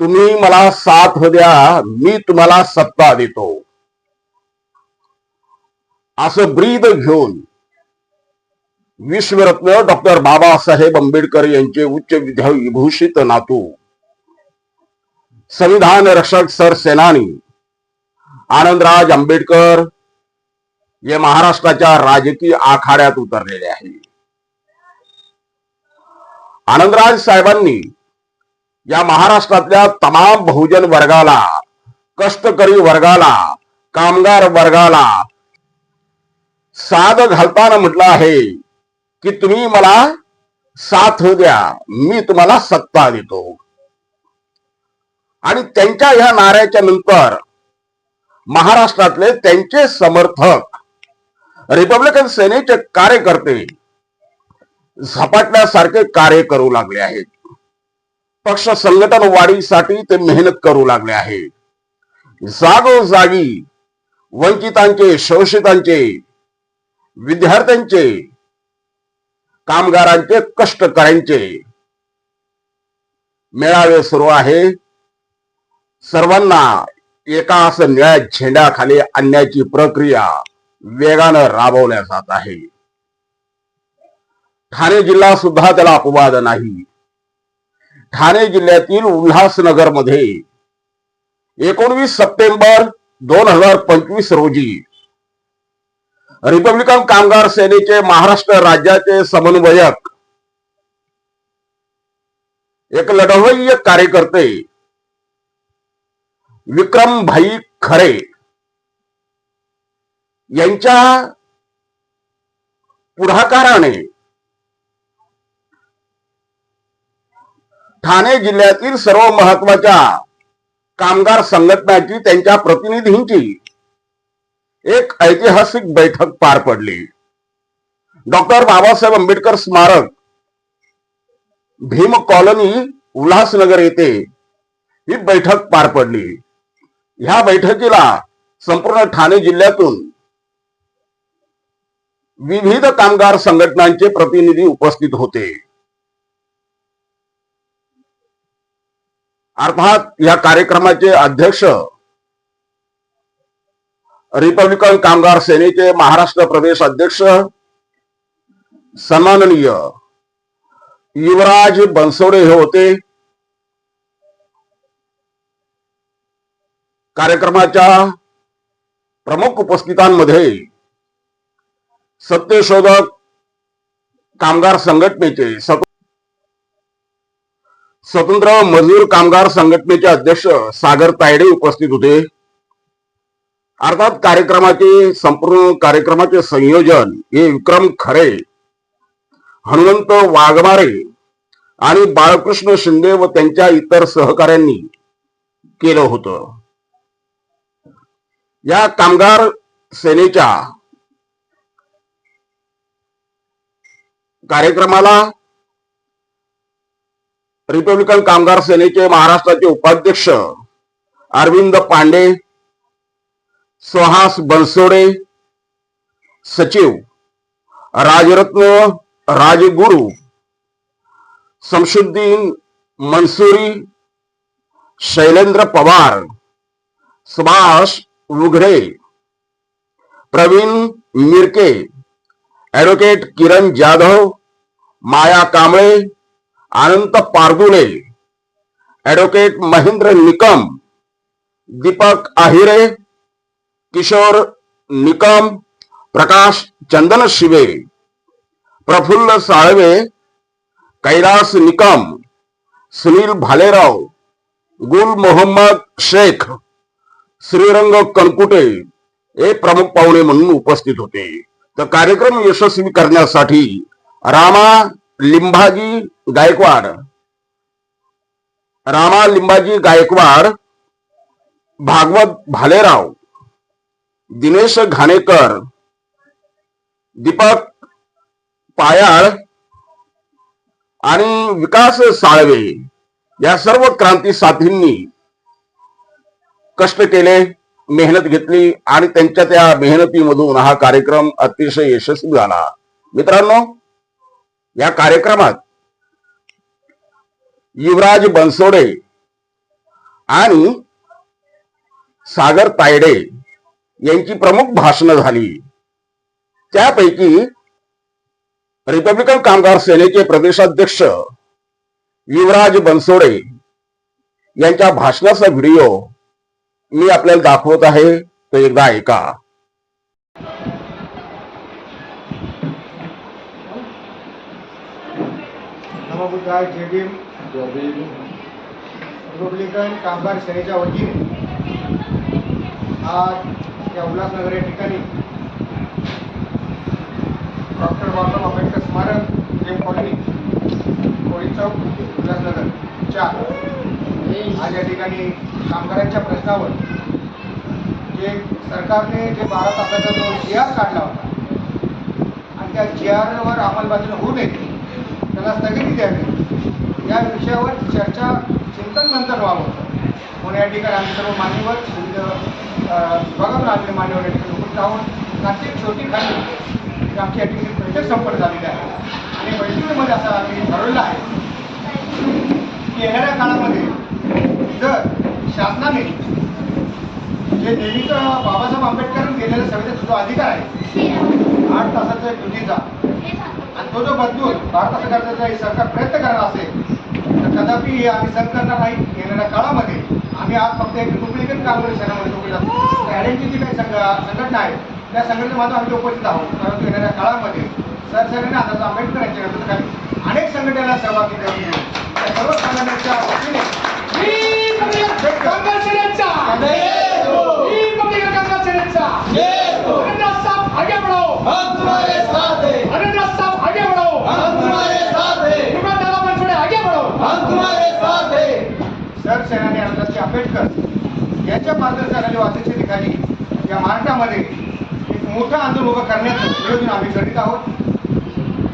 तुम्ही मला साथ द्या मी तुम्हाला सत्ता देतो. असं ब्रीद घेऊन विश्वरत्न डॉक्टर बाबासाहेब आंबेडकर यांचे उच्च विभूषित नातू संविधान रक्षक सर सेनानी आनंदराज आंबेडकर हे महाराष्ट्राच्या राजकीय आखाड्यात उतरलेले आहे. आनंदराज साहेबांनी या महाराष्ट्रातल्या तमाम बहुजन वर्गाला कष्टकरी वर्गाला कामगार वर्गाला साध घालताना म्हटलं आहे की तुम्ही मला साथ द्या मी तुम्हाला सत्ता देतो. आणि त्यांच्या ह्या नाऱ्याच्या नंतर महाराष्ट्रातले त्यांचे समर्थक रिपब्लिकन सेनेचे कार्यकर्ते झपाटण्यासारखे कार्य करू लागले आहेत. पक्ष संघटन वाढीसाठी ते मेहनत करू लागले आहेत जागोजागी वंचितांचे शोषितांचे विद्यार्थ्यांचे कामगारांचे कष्टकऱ्यांचे मेळावे सुरू आहे. सर्वांना एकाच निळ्या झेंड्याखाली आणण्याची प्रक्रिया वेगानं राबवल्या जात आहे. ठाणे जिल्हा सुद्धा त्याला अपवाद नाही. ठाणे जिल्ह्यातील उल्हासनगरमध्ये एकोणवीस सप्टेंबर दोन हजार पंचवीस रोजी रिपब्लिकन कामगार सेनेचे महाराष्ट्र राज्याचे समन्वयक एक लढवय्य कार्यकर्ते विक्रम भाई खरे यांच्या पुढाकाराने ठाणे जिल्ह्यातील सर्व महत्त्वाच्या कामगार संघटनाची त्यांच्या प्रतिनिधींची एक ऐतिहासिक बैठक पार पडली. डॉक्टर बाबासाहेब आंबेडकर स्मारक भीम कॉलनी उल्हासनगर येथे ही बैठक पार पडली. ह्या बैठकीला संपूर्ण ठाणे जिल्ह्यातून विविध कामगार संघटनांचे प्रतिनिधी उपस्थित होते. अर्थात या कार्यक्रमाचे अध्यक्ष रिपब्लिकन कामगार सेनेचे महाराष्ट्र प्रदेश अध्यक्ष सन्माननीय युवराज बनसोडे हे होते. कार्यक्रमाच्या प्रमुख उपस्थितांमध्ये सत्यशोधक कामगार संघटनेचे सत स्वतंत्र मजूर कामगार संघटनेचे अध्यक्ष सागर तायडे उपस्थित होते. अर्थात कार्यक्रमाचे संपूर्ण कार्यक्रमाचे संयोजन हे विक्रम खरे हनुमंत वाघमारे आणि बाळकृष्ण शिंदे व त्यांच्या इतर सहकाऱ्यांनी केलं होतं. या कामगार सेनेच्या कार्यक्रमाला रिपब्लिकन कामगार सेनेचे महाराष्ट्राचे उपाध्यक्ष अरविंद पांडे सुहास बनसोडे सचिव राजरत्न राजगुरु शमशुद्दीन मनसुरी शैलेंद्र पवार सुभाष उघडे प्रवीण मिरके ॲडव्होकेट किरण जाधव माया कांबळे अनंत पारगुले ॲडव्होकेट महेंद्र निकम दीपक आहिरे किशोर निकम प्रकाश चंदन शिवे प्रफुल्ल साळवे कैलास निकम सुनील भालेराव गुल मोहम्मद शेख श्रीरंग कनकुटे हे प्रमुख पाहुणे म्हणून उपस्थित होते. तर कार्यक्रम यशस्वी करण्यासाठी रामा लिंबाजी गायकवाड. रामा लिंबाजी गायकवाड भागवत भालेराव दिनेश घाणेकर दीपक पायाळ आणि विकास साळवे या सर्व क्रांती साथींनी कष्ट केले मेहनत घेतली आणि त्यांच्या त्या मेहनतीमधून हा कार्यक्रम अतिशय यशस्वी झाला. मित्रांनो या कार्यक्रमात युवराज बनसोडे आणि सागर तायडे यांची प्रमुख भाषणं झाली. त्यापैकी रिपब्लिकन कामगार सेनेचे प्रदेशाध्यक्ष युवराज बनसोडे यांच्या भाषणाचा व्हिडिओ मी आपल्याला दाखवत आहे तो एकदा ऐका. नमोबुद्धाय जय भीम रिपब्लिकन कामगार सेनेच्या वतीने आज या उल्हासनगर या ठिकाणी डॉक्टर बाबासाहेब आंबेडकर स्मारक प्रेम कॉलनी कोळी चौक उल्हासनगर आज या ठिकाणी कामगारांच्या प्रश्नावर जे सरकारने जे बारा तासाचा जो जी आर काढला होता आणि त्या जी आरवर अंमलबजावणी होऊ नये. त्याला स्थगिती द्यावी. या विषयावर चर्चा चिंतन नंतर व्हावं. म्हणून या ठिकाणी आम्ही सर्व मान्यवर विविध अ, विभागातून आलेले मान्यवर या ठिकाणी उपस्थित आहोत छोटी खाली आमची या ठिकाणी बैठक संपन्न झालेली आहे. आणि बैठकीमध्ये असं आम्ही ठरवलं आहे की येणाऱ्या काळामध्ये जर शासनाने जे नेहमीचं बाबासाहेब आंबेडकर गेलेल्या संविधानाचा जो अधिकार आहे आठ तासाचा ड्युटीचा तो जो बदलून भारत सरकारचा सरकार प्रयत्न करणार असेल तर कदापि हे आम्ही सहन करणार नाही. येणाऱ्या काळामध्ये आम्ही आज फक्त एक डुप्लिकेट कामगारी सेनामध्ये जी काही संघ संघटना आहे त्या संघटनेच्या माध्यमातून आम्ही उपस्थित आहोत. परंतु येणाऱ्या काळामध्ये सरसर्वांनी आता आंबेडकर यांच्या अनेक संघटनेला सहभागी करून त्या सर्व संघटनेच्या वतीने सरसेनानी आनंदजी आंबेडकर यांच्या मार्गदर्शनाखाली वाचण्याखाली या महाराष्ट्रामध्ये एक मोठं आंदोलन उभं करण्याचं नियोजन आम्ही करीत आहोत.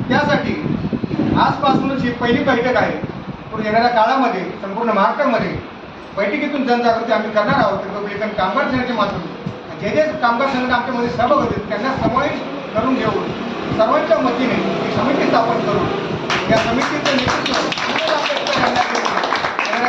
त्यासाठी आजपासूनच ही पहिली बैठक आहे. पुढे येणाऱ्या काळामध्ये संपूर्ण महाराष्ट्रामध्ये बैठकीतून जनजागृती आम्ही करणार आहोत. रिपब्लिकन कामगार सेनेच्या माध्यमातून जे जे कामगार संघटना आमच्यामध्ये सहभाग होते त्यांना समावेश करून घेऊन सर्वांच्या मतीने ही समिती स्थापन करून या समितीचं नेतृत्व आंबेडकर यांना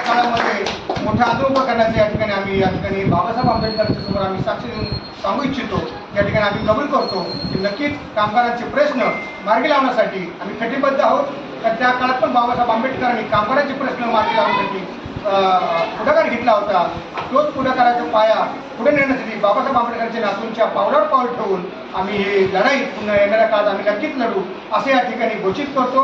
काळामध्ये मोठ्या आंदोलन उभं या ठिकाणी आम्ही या ठिकाणी बाबासाहेब आंबेडकरांच्या समोर आम्ही साक्षी देऊन सांगू इच्छितो. या ठिकाणी आम्ही कबूल करतो की नक्कीच कामगारांचे प्रश्न मार्गी लावण्यासाठी आम्ही कटिबद्ध आहोत. तर त्या काळात पण बाबासाहेब आंबेडकरांनी कामगारांचे प्रश्न मार्गी लावण्यासाठी पुढाकार घेतला होता. तोच पुढाकाराचा पाया पुढे नेण्यासाठी बाबासाहेब आंबेडकरांच्या नातूंच्या पावलावर पाऊल ठेवून आम्ही ही लढाई पुन्हा येणाऱ्या काळात आम्ही नक्कीच लढू असे या ठिकाणी घोषित करतो.